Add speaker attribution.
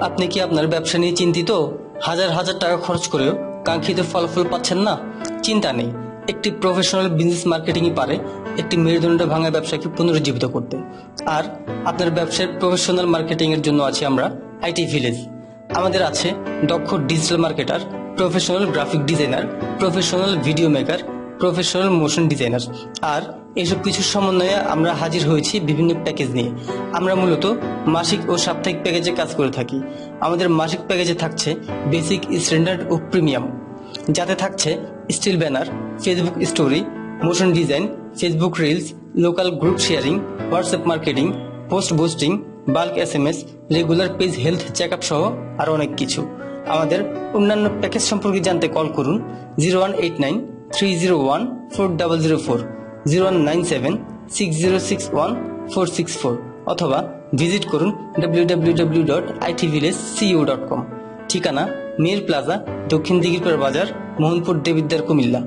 Speaker 1: আপনি কি আপনার ব্যবসা নিয়ে চিন্তিত? হাজার হাজার টাকা খরচ করেও কাঙ্ক্ষিত ফলাফল পাচ্ছেন না? চিন্তা নেই। একটি প্রফেশনাল বিজনেস মার্কেটিংই পারে, একটি মেরুদণ্ড ভাঙা ব্যবসাকে পুনরুজ্জীবিত করতে। আর আপনার ব্যবসার প্রফেশনাল মার্কেটিং এর জন্য আছি আমরা আইটি ভিলেজ আমাদের আছে দক্ষ digital marketer professional graphic designer professional video maker professional motion designer আর এসব কিছুর সমন্বয়ে আমরা হাজির হয়েছি বিভিন্ন প্যাকেজ নিয়ে। আমরা মূলত মাসিক ও সাপ্তাহিক প্যাকেজে কাজ করে থাকি। আমাদের মাসিক প্যাকেজে থাকছে বেসিক স্ট্যান্ডার্ড ও প্রিমিয়াম যাতে থাকছে still banner Facebook story motion design Facebook reels local group sharing WhatsApp marketing post boosting bulk S M S regular page health check up সহ আরও অনেক কিছু। আমাদের অন্যান্য প্যাকেজ সম্পর্কে জানতে কল করুন zero one eight nine three zero one four double zero four nine seven six zero six one four six four অথবা ভিজিট করুন ডাব্লিউ ডট ডট কম ঠিকানা মির প্লাজা দক্ষিণ দিঘিরপাড় বাজার মোহনপুর দেবিদ্বার কুমিল্লা।